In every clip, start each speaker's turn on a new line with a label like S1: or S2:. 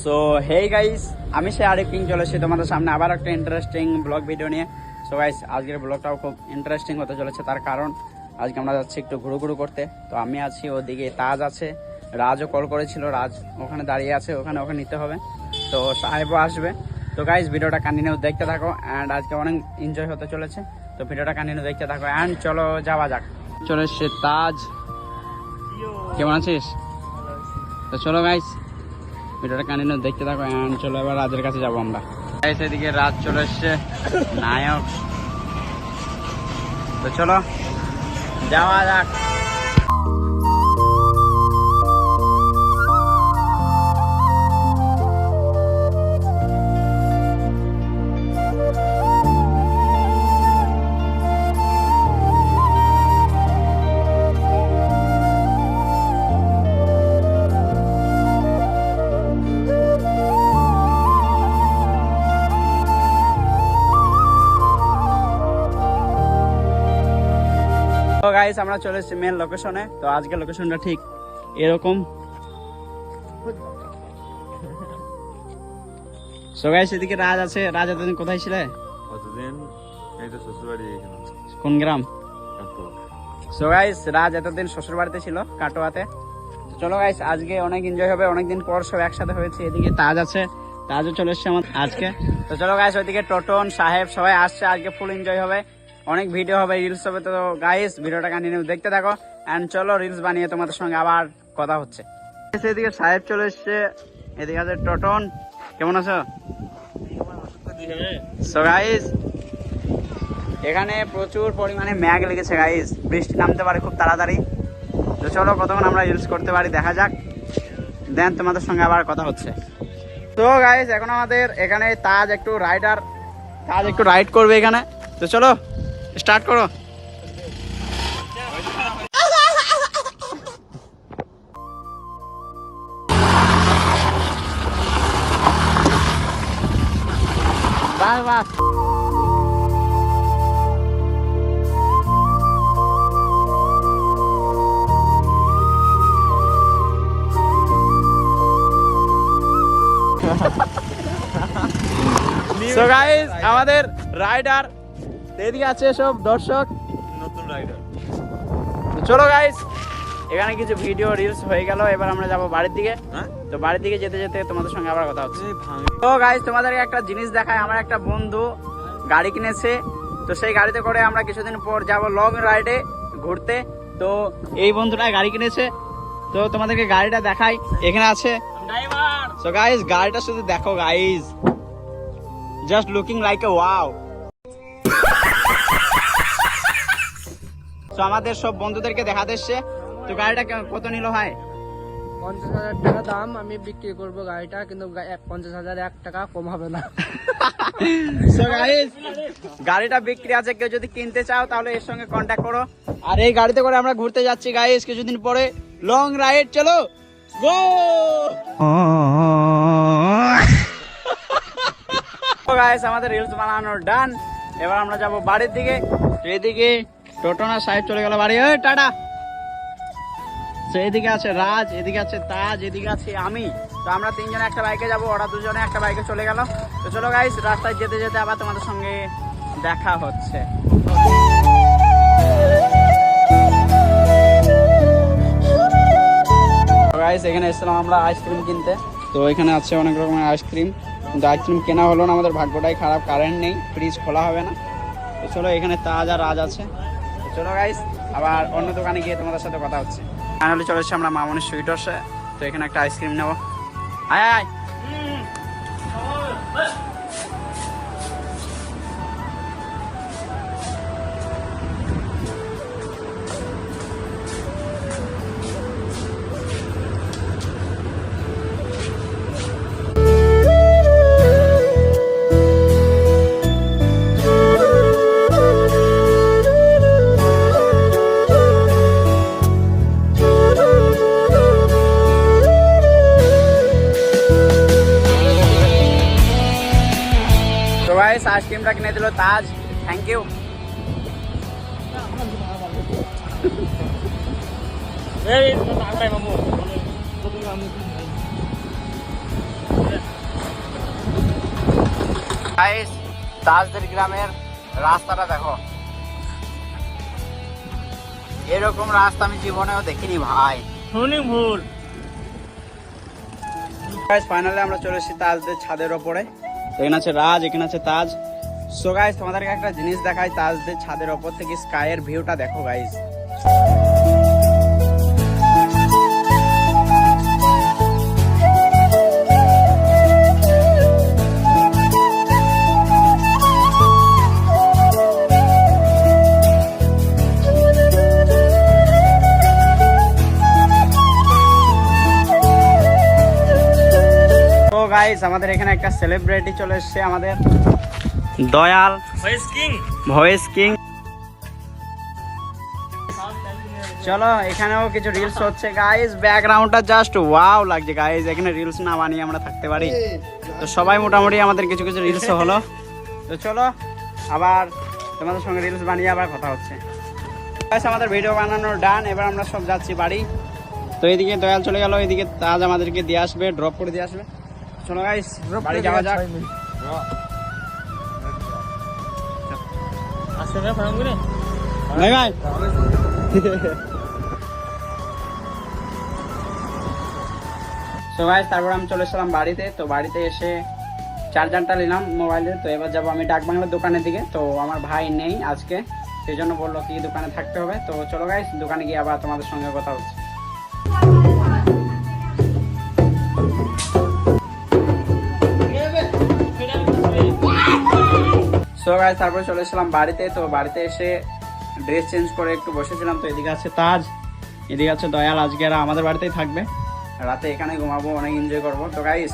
S1: So hey guys আমি সে আরেক king চলে এসেছি তোমাদের সামনে আবার একটা ইন্টারেস্টিং ব্লগ ভিডিও নিয়ে। সো গাইস আজকের ব্লগটাও খুব ইন্টারেস্টিং হতে চলেছে, তার কারণ আজকে আমরা যাচ্ছি একটু ঘুরু ঘুরু করতে। তো আমি আছি ওদিকে তাজ আছে, রাজও কল করেছিল, রাজ ওখানে দাঁড়িয়ে আছে, ওখানে ওখানে নিতে হবে। তো সাহেবও আসবে। তো গাইস ভিডিওটা কন্টিনিউ দেখতে থাকো অ্যান্ড আজকে অনেক এনজয় হতে চলেছে। তো ভিডিওটা কন্টিনিউ দেখতে থাকো অ্যান্ড চলো যাওয়া যাক। চলে এসছে তাজ। কেমন আছিস? তো চলো গাইস ভিডিওটা কানে দেখতে থাকো, অ্যান্ড চলো এবার রাজের কাছে যাব আমরা। সেদিকে রাত চলে এসছে, নায়ক। তো চলো, যাওয়া যাক। তো গাইস আমরা চলে এসেছি মেন লোকেশনে তো আজকে লোকেশনটা ঠিক এরকম। সো গাইস এদিকে রাজ আছে। রাজ এতদিন কোথায় ছিলে?
S2: কতদিন এই তো শ্বশুরবাড়ি
S1: কোন গ্রাম?
S2: কাকু
S1: সো গাইস রাজ এতদিন শ্বশুর বাড়িতে ছিল কাটোয়াতে। চলো গাইস আজকে অনেক এনজয় হবে। অনেকদিন পর সব একসাথে হয়েছে। এদিকে তাজ আছে। তাজও চলে এসছে আমার আজকে। তো চলো গাইস ওইদিকে টোটন সাহেব সবাই আসছে। আজকে ফুল এনজয় হবে। অনেক ভিডিও হবে রিলস হবে, তো গাইস ভিডিওটা কন্টিনিউ দেখতে থাকো। এন্ড চলো রিলস বানিয়ে তোমাদের সঙ্গে আবার কথা হচ্ছে। এদিকে সাহেব চলে এসছে, এদিকে আছে টোটন। কেমন আছো? সো গাইস এখানে প্রচুর পরিমাণে ম্যাগ লেগেছে গাইস বৃষ্টি নামতে পারে খুব তাড়াতাড়ি। তো চলো কতক্ষণ আমরা ইউজ করতে পারি, দেখা যাক। দেন তোমাদের সঙ্গে আবার কথা হচ্ছে। তো গাইস এখন আমাদের এখানে তাজ একটু রাইডার তাজ একটু রাইড করবে এখানে। তো চলো। স্টার্ট করো বাহ বাহ সো গাইস আমাদের রাইডার এদিকে আছে সব দর্শক?
S2: নতুন রাইডার
S1: চলো গাইস এখানে কিছু ভিডিও রিলস হয়ে গেল এবার আমরা যাব বাড়ির দিকে।
S2: হ্যাঁ?
S1: তো বাড়ির দিকে যেতে যেতে তোমাদের সঙ্গে আবার কথা হচ্ছে। তো গাইস তোমাদেরকে একটা জিনিস দেখায় আমার একটা বন্ধু গাড়ি কিনেছে। তো সেই গাড়িতে করে আমরা কিছুদিন পর যাব লং রাইডে ঘুরতে। তো এই বন্ধুটা গাড়ি কিনেছে। তো তোমাদেরকে গাড়িটা দেখাই এখানে আছে। সো গাইস গাড়িটা শুধু দেখো guys just looking like a wow তো আমাদের সব বন্ধুদেরকে দেখা দিচ্ছে তো গাড়িটা কত নিল হয়
S3: পঞ্চাশ হাজার টাকা দাম আমি বিক্রি করব গাড়িটা কিন্তু পঞ্চাশ হাজার এক টাকা কম হবে না।
S1: গাড়িটা বিক্রি আছে কেউ যদি কিনতে চাও তাহলে এর সঙ্গে কন্ট্যাক্ট করো। আর এই গাড়িতে করে আমরা ঘুরতে যাচ্ছি গাইস কিছুদিন পরে। লং রাইড চলো। গো গাইস আমাদের রিলস বানানো ডান এবার আমরা যাব বাড়ির দিকে। তো এদিকে টোটনা সাহেব চলে গেল বাড়ি। ওই টাটা। এদিকে আছে রাজ, এদিকে আছে তাজ, এদিকে আছে আমি। তো আমরা তিনজনে একটা বাইকে যাব, ওরা দুজনে একটা বাইকে চলে গেল। তো চলো গাইস রাস্তায় যেতে যেতে আবার তোমাদের সঙ্গে দেখা হচ্ছে। গাইস এখানে এসেছিলাম আমরা আইসক্রিম কিনতে। তো এখানে আছে অনেক রকমের আইসক্রিম কিন্তু আইসক্রিম কেনা হলো না, আমাদের ভাগ্যটাই খারাপ কারেন্ট নেই ফ্রিজ খোলা হবে না। তো চলো এখানে তাজ আর রাজ আছে। চলো গাইস আবার অন্য দোকানে গিয়ে তোমাদের সাথে কথা হচ্ছে। ফাইনালি চলে এসেছি আমরা মামনির সুইটার্সে তো এখানে একটা আইসক্রিম নেব। আয় আয়, আইসক্রিমটা কিনে দিল তাজ থ্যাংক ইউ তাজদের গ্রামের রাস্তাটা দেখো। এরকম রাস্তা আমি জীবনেও দেখিনি ভাই।
S3: সুইমিং
S1: ভুল। ফাইনালি আমরা চলে এসেছি তাজদের ছাদের ওপরে। এখানে আছে রাজ, এখানে আছে তাজ। সো গাইজ তোমাদেরকে একটা জিনিস দেখায় তাজদের ছাদের ওপর থেকে স্কাইয়ের ভিউটা দেখো গাইস গাইস আমাদের এখানে একটা সেলিব্রিটি চলে এসেছে আমাদের। Dayal.
S3: Voice king
S1: voice king চলো এখানেও কিছু রিলস হচ্ছে গাইস ব্যাকগ্রাউন্ডটা জাস্ট ওয়াও লাগছে গাইস এখানে রিলস না বানিয়ে আমরা থাকতে পারি। তো সবাই মোটামুটি আমাদের কিছু কিছু রিলস হলো। তো চলো আবার তোমাদের সঙ্গে রিলস বানিয়ে আবার কথা হচ্ছে। গাইস আমাদের ভিডিও বানানো ডান এবার আমরা সব যাচ্ছি বাড়ি। তো এদিকে দয়াল চলে গেল এদিকে তাজ আমাদেরকে দিয়ে আসবে ড্রপ করে দিয়ে আসবে। চলো গাইস বাড়ি যাওয়া যাক।
S3: করে
S1: ভাই ভাই। সো গাইস তারপর আমি চলে এসেলাম বাড়িতে। তো বাড়িতে এসে চার্জারটা নিলাম মোবাইলে। তো এবার যাব আমি ডাক বাংলার দোকানের দিকে। তো আমার ভাই নেই আজকে। সেই জন্য বলল কি দোকানে থাকতে হবে। তো চলো গাইস দোকানে গিয়ে আবার তোমাদের সঙ্গে কথা হচ্ছে সো গাইস তারপরে চলে এসেছিলাম বাড়িতে। তো বাড়িতে এসে ড্রেস চেঞ্জ করে একটু বসেছিলাম। তো এদিকে আছে তাজ, এদিকে আছে দয়াল। আজকে এরা আমাদের বাড়িতেই থাকবে। রাতে এখানে ঘুমাবো, অনেক এনজয় করব। তো গাইস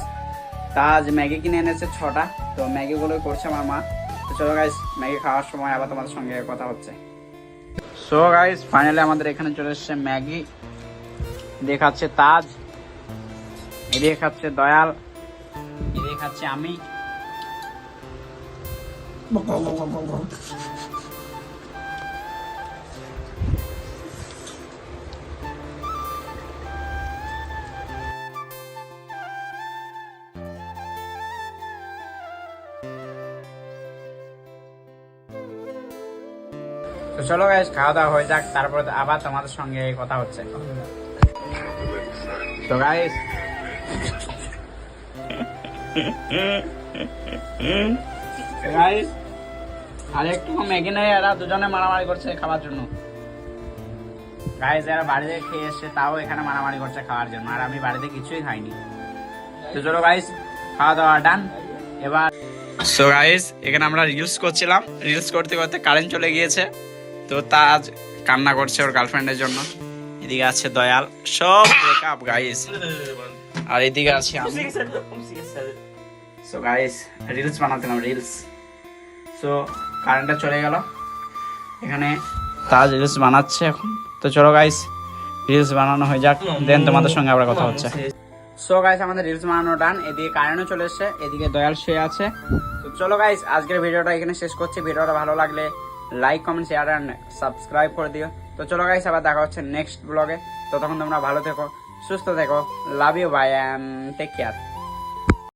S1: তাজ ম্যাগি কিনে এনেছে ছটা। তো ম্যাগিগুলো করছে আমার মা। তো চলো গাইস ম্যাগি খাওয়ার সময় আবার তোমাদের সঙ্গে কথা হচ্ছে। সো গাইস ফাইনালি আমাদের এখানে চলে এসেছে ম্যাগি। দেখাচ্ছে তাজ, এদিকে খাচ্ছে দয়াল, এদিকে খাচ্ছে আমি। চলো গাইস খাওয়া দাওয়া হয়ে যাক তারপর আবার তোমাদের সঙ্গে কথা হচ্ছে। তো গাইস গাইস আর একটু ম্যাগি নেই এরা দুজনে মারামারি করছে খাওয়ার জন্য। গাইস এরা বাড়িতে খেয়ে এসছে, তাও এখানে মারামারি করছে খাওয়ার জন্য। আর আমি বাড়িতে কিছুই খাইনি। তো চলো গাইস খাওয়া দাওয়া ডান এবার সো গাইস এখানে আমরা রিলস করছিলাম। রিলস করতে করতে কারেন্ট চলে গিয়েছে। তো তাজ কান্না করছে ওর গার্লফ্রেন্ডের জন্য। এদিকে আছে দয়াল। সব ব্রেকআপ গাইস আর এদিকে আছে আমি। সো গাইস রিলস বানাতেলাম রিলস সো কারেন্টটা চলে গেল। এখানে তাজ রিলস বানাচ্ছে এখন। তো চলো গাইস রিলস বানানো হয়ে যাক। দেন তোমাদের সঙ্গে আবার কথা হচ্ছে। সো গাইস আমাদের রিলস বানানো ডান এদিকে কারেন্টও চলে এসছে, এদিকে দয়াল শুয়ে আছে। তো চলো গাইস আজকের ভিডিওটা এখানে শেষ করছি। ভিডিওটা ভালো লাগলে like comment share and subscribe করে দিও। তো চলো গাইস আবার দেখা হচ্ছে নেক্সট ব্লগে ততক্ষণ তোমরা ভালো থেকো, সুস্থ থেকো। Love you bye and take care